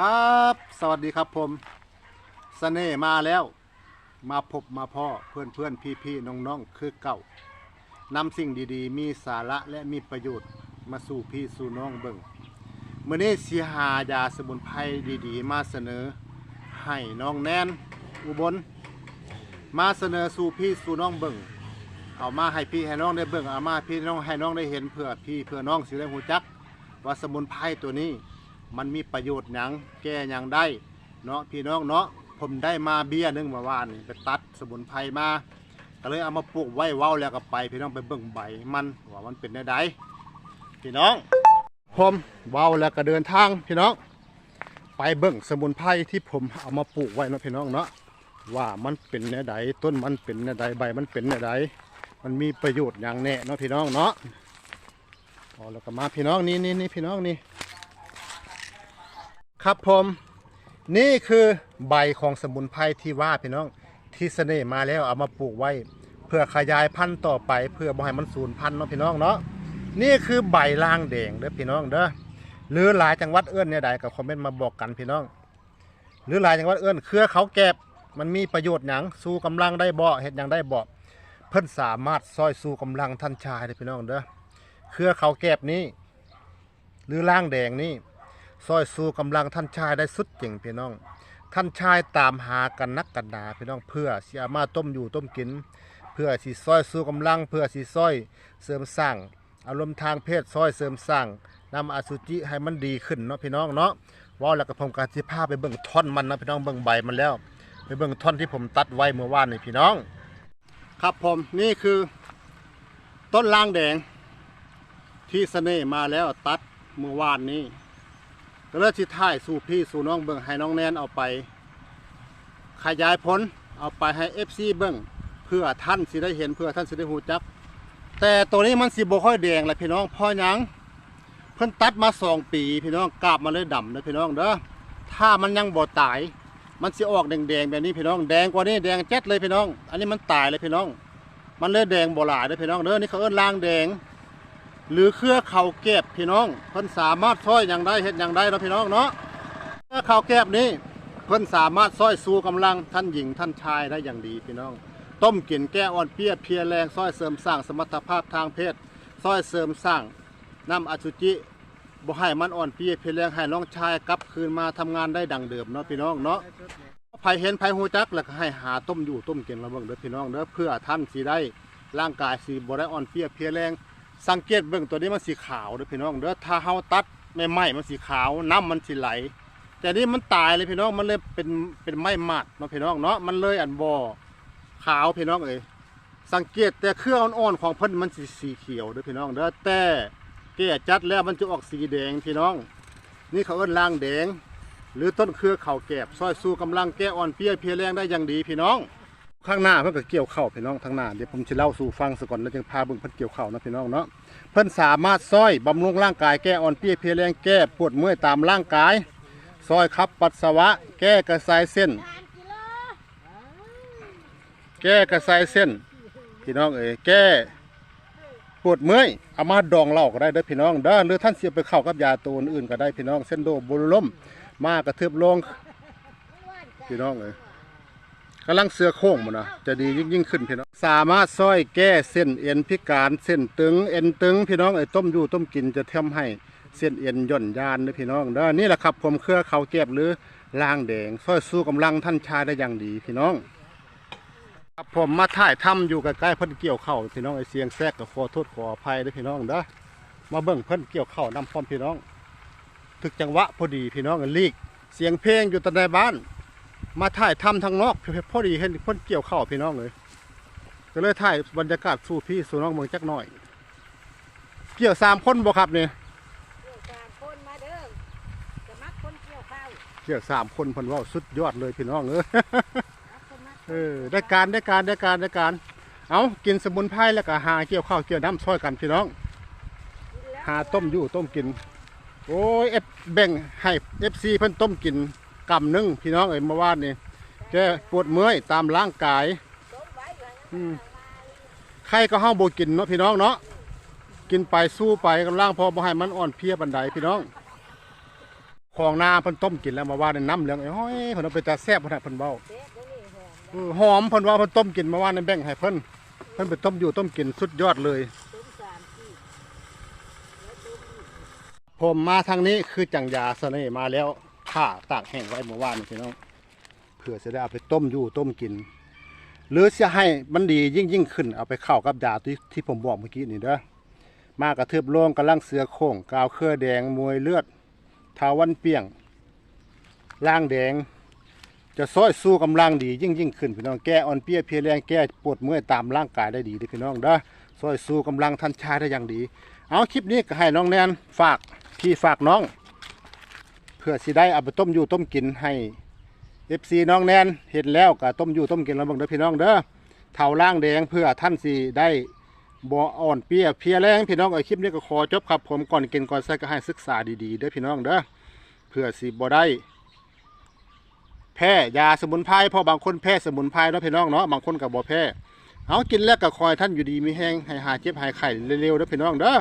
ครับ สวัสดีครับผมสเสน่ห์มาแล้ว มาพบมาพ่อเพื่อนเพื่อนพี่พี่ๆน้องคือเก่านำสิ่งดีๆ มีสาระและมีประโยชน์มาสู่พี่สู่น้องเบิ่งเมื่อนี้สีหายาสมุนไพรดีๆ มาเสนอ ให้น้องแนนอุบล มาเสนอสู่พี่สู่น้องเบิ่งเอามาให้พี่ให้น้องได้เบิ่งเอามาพี่น้องให้น้องได้เห็นเพื่อพี่เพื่อน้องสิได้หูจัก ว่าสมุนไพรตัวนี้ มันมีประโยชน์หยังแก้หยังได้เนาะพี่น้องเนาะผมได้มาเบี้ยหนึงเมื่อวานนี่ไปตัดสมุนไพรมาก็เลยเอามาปลูกไว้เว้าแล้วก็ไป พี่น้องไปเบิ่งใบมันว่ามันเป็นได้ใดพี่น้องผมเว้าแล้วก็เดินทางพี่น้อง ไปเบิ่งสมุนไพรที่ผมเอามาปลูกไว้เนาะพี่น้องเนาะว่ามันเป็นแนวใดต้นมันเป็นแนวใดใบมันเป็นแนวใดมันมีประโยชน์อย่างแน่เนาะพี่น้องเนาะอ๋อแล้วก็มาพี่น้องนี่นี่นี่พี่น้องนี่ ครับผมนี่คือใบของสมุนไพรที่ว่าพี่น้องที่เสน่ห์มาแล้วเอามาปลูกไว้ เพื่อขยายพันธุ์ต่อไป เพื่อบ่ให้มันสูญพันธุ์เนาะพี่น้องเนาะนี่คือใบล่างแดงเด้อพี่น้องเด้อหรือหลายจังหวัดเอื้อนเนี่ยใดก็คอมเมนต์มาบอกกันพี่น้อง หรือหลายจังหวัดเอื้อนเครือเขาแก็บมันมีประโยชน์หยังสู้กำลังได้บ่เฮ็ดหยังได้บ่เพิ่นสามารถซอยสู้กำลังท่านชายได้อพี่น้องเด้อเครือเขาแก็บนี้ หรือล่างแดงนี่ ซอยสู้กำลังท่านชายได้สุดเก่งพี่น้อง ท่านชายตามหากันนักกันดาพี่น้องเพื่อสิอามาต้มอยู่ต้มกิน เพื่อสิซอยสู้กำลัง เพื่อสิซอยเสริมสร้าง อารมณ์ทางเพศซอยเสริมสร้างนำอสุจิให้มันดีขึ้นเนาะพี่น้องเนาะว่าแล้วก็ผมการสิพาพไปเบิ่งท่อนมันนะพี่น้องเบิ่งใบมันแล้วไปเบิ่งท่อนที่ผมตัดไว้เมื่อวานนี่พี่น้อง ครับผมนี่คือต้นล่างแดงที่เสน่มาแล้วตัดเมื่อวานนี้ ก็เลยสิถ่ายสู่พี่สู่น้องเบิ่งให้น้องแนนเอาไป ขยายผลเอาไปให้ FC เบิ่งเพื่อท่านสิได้เห็นเพื่อท่านสิได้หูจัก แต่ตัวนี้มันสิบ่ค่อยแดงแหละพี่น้องเพอหยังเพิ่นตัดมาสองปี พี่น้องกาบมาเลยดำนะพี่น้องเด้อถ้ามันยังบ่ตาย มันสิออกแดงๆแบบนี้พี่น้องแดงกว่านี้แดงแจ๊ดเลยพี่น้อง อันนี้มันตายเลยพี่น้อง มันเลยแดงบ่หลายเลยพี่น้องเด้อนี่เขาเอิ้นล่างแดง หรือเครือเข่าแก็บพี่น้องเพิ่นสามารถช่วยอย่างได้เฮ็ดอย่างได้เนาะพี่น้องเนาะเครือเข่าแก็บนี้เพิ่นสามารถช่วยสู้กำลังท่านหญิงท่านชายได้อย่างดีพี่น้อง ต้มกินแก้อ่อนเปียเพียแรงช่วยเสริมสร้างสมรรถภาพทางเพศช่วยเสริมสร้างน้ำอสุจิบ่ให้มันอ่อนเพียเพียแรงให้น้องชายกลับคืนมาทำงานได้ดังเดิมเนาะพี่น้องเนาะไผเห็นไผฮู้จักแล้วก็ให้หาต้มอยู่ต้มกินระเบิงเด้อพี่น้องเด้อเพื่อท่านสิได้ร่างกายสิบ่ได้อ่อนเพียเพียแรง สังเกตเบื้องตัวนี้มันสีขาวเด้อพี่น้องเด้อถ้าเฮาตัดไม่ไหม้มันสีขาวน้ำมันสีไหล แต่นี่มันตายเลยพี่น้องมันเลยเป็นเป็นไม้มัดเนาะพี่น้องเนาะมันเลยอันบ่ขาวพี่น้องเอ้ยสังเกตแต่เครื่องอ่อนๆของเพิ่นมันสีสีเขียวเด้อพี่น้องเด้อแต่แก่จัดแล้วมันจะออกสีแดงพี่น้อง นี่เขาเอิ้นล่างแดง หรือต้นเครือเข่าแกบซอยสู้กำลังแก้อ่อนเปี้ยเพลียแรงได้อย่างดีพี่น้อง ข้างหน้าเพิ่นก็เกี่ยวเข้าพี่น้องทางหน้าเดี๋ยวผมจะเล่าสู่ฟังซะก่อนแล้วจึงพาเบิ่งเพิ่นเกี่ยวเข้านะพี่น้องเนาะเพิ่นสามารถซอยบำรุงร่างกายแก้อ่อนเพลียเพลียแรงแก้ปวดเมื่อยตามร่างกายซอยขับปัสสาวะ แก้กระสายเส้น แก้กระสายเส้น พี่น้องเอ๋ยแก้ปวดเมื่อยเอามาดองเหล้าก็ได้เด้อพี่น้องเด้อหรือท่านเสียไปเข้ากับยาตัวอื่นก็ได้พี่น้องเส้นโดบุลมมากระเทือบลงพี่น้องเอ๋ย กำลังเสือโค้งมันนะจะดียิ่งยิ่งขึ้นพี่น้องสามารถซอยแก้เส้นเอ็นพิการเส้นตึงเอ็นตึงพี่น้องไอ้ต้มยู่ต้มกินจะทำให้เส้นเอ็นย่อนยานนะพี่น้องเด้อนี่แหละครับผมเครือเขาเก็บหรือล่างแดงซอยสู้กำลังท่านชายได้อย่างดีพี่น้องครับผมมาถ่ายทำอยู่ใกล้ๆเพิ่นเกี่ยวเข่าพี่น้องไอ้เสียงแทรกก็ขอโทษขออภัยด้วยพี่น้องเด้อมาเบิ่งเพิ่นเกี่ยวเข่าวนำพร้อมพี่น้อง ถึกจังหวะพอดีพี่น้องกันลีก เสียงเพลงอยู่แต่ในบ้าน มาถ่ายทำทางนอกพอดีเห็นคนเกี่ยวข้าวพี่น้องเลย ก็เลยถ่ายบรรยากาศสู่พี่สู่น้องเมืองจักหน่อย เกี่ยวสามคนบ่ครับเนี่ยเกี่ยวการคนมาเด้อจะมักคนเกี่ยวข้าวเกี่ยวสามคนเพิ่นเว่าสุดยอดเลยพี่น้องเออมักคนมักเออได้การได้การได้การได้การ เอากินสมุนไพรแล้วก็หาเกี่ยวข้าวเกี่ยวน้ำช่วยกันพี่น้อง หาต้มอยู่ต้มกิน โอ้ยเอฟแบ่งให้เอฟซีเพิ่นต้มกิน กำนึงพี่น้องเอ้ยเมื่อวานนี่แกปวดเมื่อยตามร่างกายต้มไว้อยู่ก็ห้าโบกินเนาะพี่น้องเนาะกินไปสู้ไปกำลังพอบ่ให้มันอ่อนเพลียบันไดพี่น้อง ของนาเพิ่นต้มกินแล้วมาว่าในน้ำเหลืองไอ้ห้อยเพิ่นเอาไปแต่แซ่บเพิ่นน่ะเพิ่นเว้าเด็ดเดี๋ยวนี้หอมเอหอมเพิ่นว่าเพิ่นต้มกินมาว่าในแบ่งให้เพิ่นเพิ่นไปต้มอยู่ต้มกินสุดยอดเลย ผมมาทางนี้คือจังยาเสน่ห์มาแล้ว ข้าตากแห้งไว้เมื่อวานนี่พี่น้องเพื่อจะได้เอาไปต้มอยู่ต้มกิน หรือจะให้มันดียิ่งยิ่งขึ้นเอาไปเข้ากับยาที่ที่ผมบอกเมื่อกี้นี่เด้อมากระเทืบโล่งกำลังเสือโค้งกาวเครือแดงมวยเลือดทาวันเปียงล่างแดง จะซ้อยสู้กำลังดียิ่งยิ่งขึ้นพี่น้องแก้อ่อนเปี้ยเพียแรงแก้ปวดเมื่อยตามร่างกายได้ดีเด้อพี่น้องเด้อซ้อยสู้กำลังทันชาได้อย่างดี เอาคลิปนี้ก็ให้น้องแนนฝากพี่ฝากน้อง พื่อสิได้เอาไปต้มอยู่ต้มกินให้เอฟซีน้องแนนเห็นแล้วก็ต้มอยู่ต้มกินแล้วบังเด้อพี่น้องเด้อเท่าล่างแดงเพื่อท่านสิได้บ่อ่อนเปียเพียแรงพี่น้องเอคลิปนี้ก็ขอจบครับผมก่อนกินก่อนใส่ก็ให้ศึกษาดีๆเด้อพี่น้องเด้อเพื่อสิบ่ได้ แพ้ยาสมุนไพรพราะบางคนแพ้สมุนไพรเนาะพี่น้องเนาะบางคนก็บ่แพ้เอากินแล้วก็คอยท่านอยู่ดีมีแห้งให้หายเจ็บหายไข้เร็วๆเด้อพี่น้องเด้อ